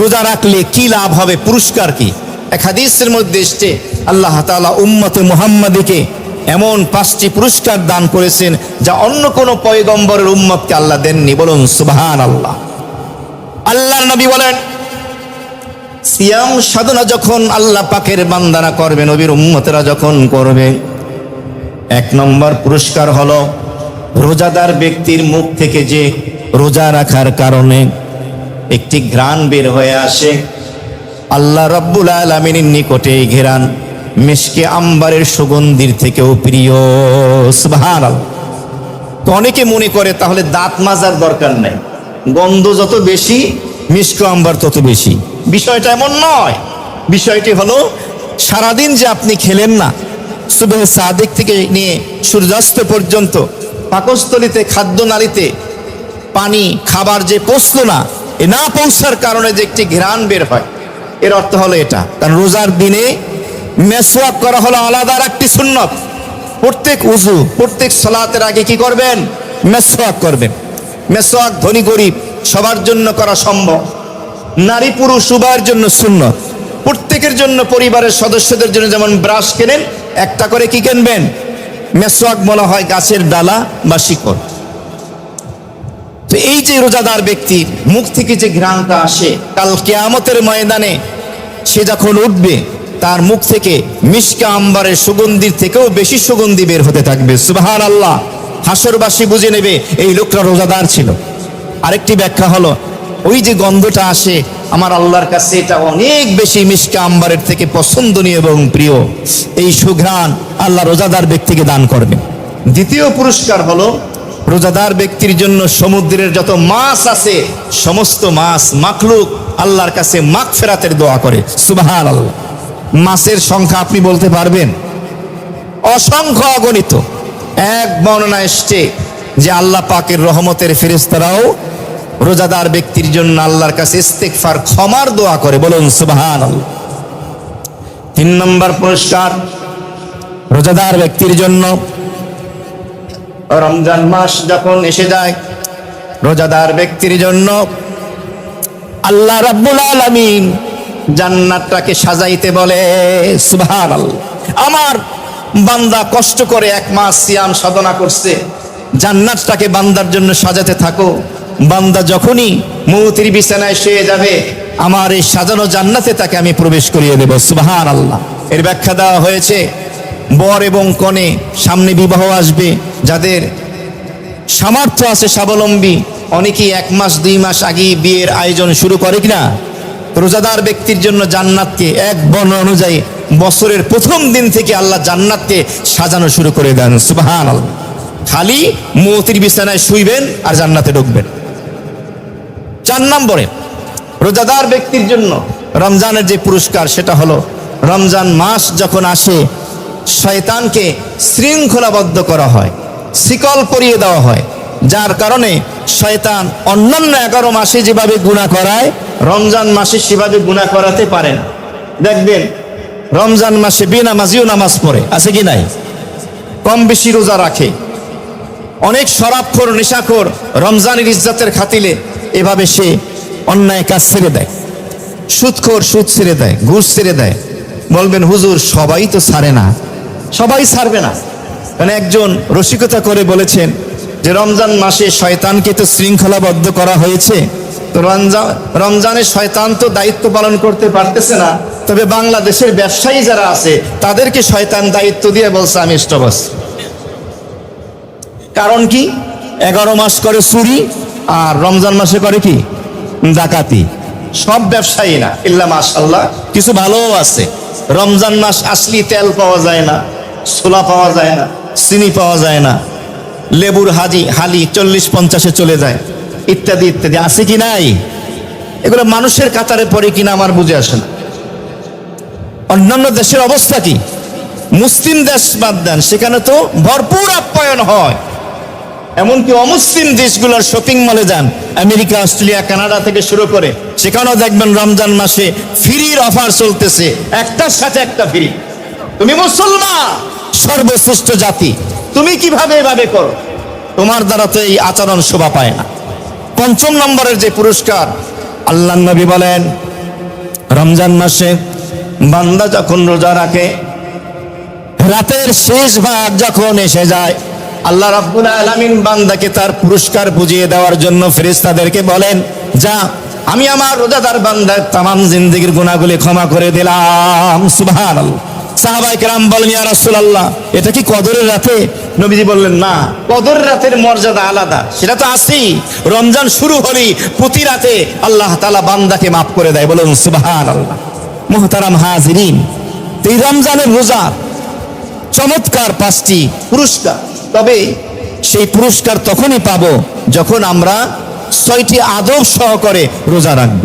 রোজা রাখলে কি লাভ হবে? পুরস্কার কি? এক হাদিসের মধ্যে এসছে, আল্লাহ তাআলা উম্মতে মুহাম্মাদিকে এমন পাঁচটি পুরস্কার দান করেছেন যা অন্য কোনো পয়গম্বরের উম্মতকে আল্লাহ দেননি। বলুন সুবহান আল্লাহ আল্লাহর নবী বলেন, সিয়াম সাধনা যখন আল্লাহ পাকের বান্দারা করবে, নবীর উম্মতেরা যখন করবে, এক নম্বর পুরস্কার হলো রোজাদার ব্যক্তির মুখ থেকে যে রোজা রাখার কারণে একটি ঘ্রাণ বের হয়ে আসে। আল্লাহ রব্বুল আলমিনের নিকটে এই ঘেরান। মিশকে আম্বারের সুগন্ধির থেকেও প্রিয়। সুবহান তো অনেকে মনে করে, তাহলে দাঁত মাজার দরকার নাই। গন্ধ যত বেশি মিষ্ক আম্বার তত বেশি। বিষয়টা এমন নয়। বিষয়টি হলো, সারাদিন যে আপনি খেলেন না, সুবেহ সাদিক থেকে নিয়ে সূর্যাস্ত পর্যন্ত, পাকস্থলিতে খাদ্য নালীতে পানি, খাবার যে পৌঁছলো না এ না পৌঁছার কারণে যে একটি ঘ্রাণ বের হয়, এর অর্থ হলো এটা। কারণ রোজার দিনে মেসওয়াক করা হলো আলাদা আর একটি সুন্নত। প্রত্যেক উজু প্রত্যেক সলাতের আগে কি করবেন? মেসওয়াক করবেন। মেসওয়াক ধনী গরিব, সবার জন্য করা সম্ভব। নারী পুরুষ উভয়ের জন্য সুন্নত। প্রত্যেকের জন্য পরিবারের সদস্যদের জন্য যেমন ব্রাশ কেনেন, একটা করে কি কিনবেন? মেসওয়াক বলা হয় গাছের ডালা বা শিকড়। তো এই যে রোজাদার ব্যক্তি মুখ থেকে যে ঘ্রাণটা আসে, কাল কেয়ামতের ময়দানে সে যখন উঠবে, তার মুখ থেকে মিশকা আম্বারের সুগন্ধির থেকেও বেশি সুগন্ধি বের হতে থাকবে। সুবাহান আল্লাহ হাসরবাসী বুঝে নেবে, এই লোকটা রোজাদার ছিল। আরেকটি ব্যাখ্যা হলো, ওই যে গন্ধটা আসে, আমার আল্লাহর কাছে এটা অনেক বেশি মিশকা আম্বারের থেকে পছন্দনীয় এবং প্রিয়। এই সুঘ্রাণ আল্লাহ রোজাদার ব্যক্তিকে দান করবে। দ্বিতীয় পুরস্কার হলো রোজাদার ব্যক্তির জন্য সমুদ্রের যত মাছ আছে, সমস্ত মাছ মাখলুক আল্লাহর কাছে মাখ ফেরাতের দোয়া করে। সুবাহান আল্লাহ মাছের সংখ্যা আপনি বলতে পারবেন? অসংখ্য অগণিত। এক বর্ণনা এসছে যে আল্লাহ পাকের রহমতের ফেরেস্তারাও রোজাদার ব্যক্তির জন্য আল্লাহর কাছে ইস্তেকফার ক্ষমার দোয়া করে। বলুন সুবাহান তিন নম্বর পুরস্কার রোজাদার ব্যক্তির জন্য রমজান মাস যখন এসে যায়, রোজাদার ব্যক্তির জন্য আল্লাহ রাব্বুল আলামিন জান্নাতটাকে সাজাইতে বলে, সুবহানাল্লাহ। আমার বান্দা কষ্ট করে এক মাস সিয়াম সাধনা করছে, জান্নাতটাকে বান্দার জন্য সাজাতে থাকো। বান্দা যখনই মৌতির বিছানায় শুয়ে যাবে, আমার এই সাজানো জান্নাতে তাকে আমি প্রবেশ করিয়ে দেব সুবহান আল্লাহ এর ব্যাখ্যা দেওয়া হয়েছে বর এবং কনে সামনে বিবাহ আসবে, যাদের সামর্থ্য আছে স্বাবলম্বী, অনেকেই এক মাস, দুই মাস আগে বিয়ের আয়োজন শুরু করে কিনা? রোজাদার ব্যক্তির জন্য জান্নাতকে এক বর্ণ অনুযায়ী বছরের প্রথম দিন থেকে আল্লাহ জান্নাতকে সাজানো শুরু করে দেন। সুবাহান খালি মৌতির বিছানায় শুইবেন আর জান্নাতে ঢুকবেন। চার নম্বরে, রোজাদার ব্যক্তির জন্য রমজানের যে পুরস্কার, সেটা হলো রমজান মাস যখন আসে শয়তানকে শৃঙ্খলাবদ্ধ করা হয়, শিকল পরিয়ে দেওয়া হয়, যার কারণে শয়তান অন্যান্য এগারো মাসে যেভাবে গুণা করায়, রমজান মাসে সেভাবে গুণা করাতে পারে না। দেখবেন, রমজান মাসে বেনামাজিও নামাজ পড়ে, আছে কি নাই? কম বেশি রোজা রাখে। অনেক শরাবখোর, নেশাখোর রমজানের ইজ্জাতের খাতিলে এভাবে সে অন্যায় কাজ ছেড়ে দেয়। সুদখোর সুদ ছেড়ে দেয়, ঘুষ ছেড়ে দেয়। বলবেন, হুজুর, সবাই তো ছাড়ে না। সবাই ছাড়বে না। মানে একজন রসিকতা করে বলেছেন যে রমজান মাসে শয়তানকে তো শৃঙ্খলাবদ্ধ করা হয়েছে। তো রমজান রমজানে শয়তান তো দায়িত্ব পালন করতে পারতেছে না। তবে বাংলাদেশের ব্যবসায়ী যারা আছে, তাদেরকে শয়তান দায়িত্ব দিয়ে বলছে, আমি স্টবস কারণ কি? এগারো মাস করে চুরি, আর রমজান মাসে করে কি? ডাকাতি। সব ব্যবসায়ী না, ইল্লা মাশাল্লাহ কিছু ভালোও আছে। রমজান মাস আসলি তেল পাওয়া যায় না। ছোলা পাওয়া যায় না, চিনি পাওয়া যায় না। লেবুর হাজি, হালি চল্লিশ পঞ্চাশে চলে যায়। ইত্যাদি ইত্যাদি। আছে কি নাই? এগুলো মানুষের কাতারে পড়ে কিনা আমার বুঝে আসে না। অন্যান্য দেশের অবস্থা কি? মুসলিম দেশ বাদ দেন, সেখানে তো ভরপুর আপ্যায়ন হয়। এমনকি অমুসলিম দেশগুলোর শপিং মলে যান, আমেরিকা, অস্ট্রেলিয়া, কানাডা থেকে শুরু করে, সেখানেও দেখবেন রমজান মাসে ফ্রির অফার চলতেছে, একটার সাথে একটা ফ্রি। তুমি মুসলমান! সর্বশ্রেষ্ঠ জাতি। তুমি কীভাবে এভাবে করো? তোমার দ্বারা তো এই আচরণ শোভা পায় না। পঞ্চম নম্বরের যে পুরস্কার আল্লাহ নবী বলেন রমজান মাসে বান্দা যখন রোজা রাখে রাতের শেষ ভাগ যখন এসে যায় আল্লাহ রাব্বুল আলামিন বান্দাকে তার পুরস্কার বুঝিয়ে দেওয়ার জন্য ফেরেশতাদেরকে বলেন যা আমি আমার রোজাদার বান্দার তামাম জিন্দগির গুণাগুলি ক্ষমা করে দিলাম। সুবহানাল্লাহ। সাহাবাই কেরাম বলেন, ইয়া রাসূলুল্লাহ, এটা কি কদরের রাতে? নবীজি বললেন, না কদরের রাতের মর্যাদা আলাদা, সেটা তো আছেই রমজান শুরু হলেই প্রতি রাতে আল্লাহ তাআলা বান্দাকে মাফ করে দেয়, বলুন, সুবহানাল্লাহ। মুহতারাম হাজিরিন, এই রমজানের রোজা চমৎকার পাঁচটি পুরস্কার। তবে সেই পুরস্কার তখনই পাবো যখন আমরা ছয়টি আদব সহকারে রোজা রাখব।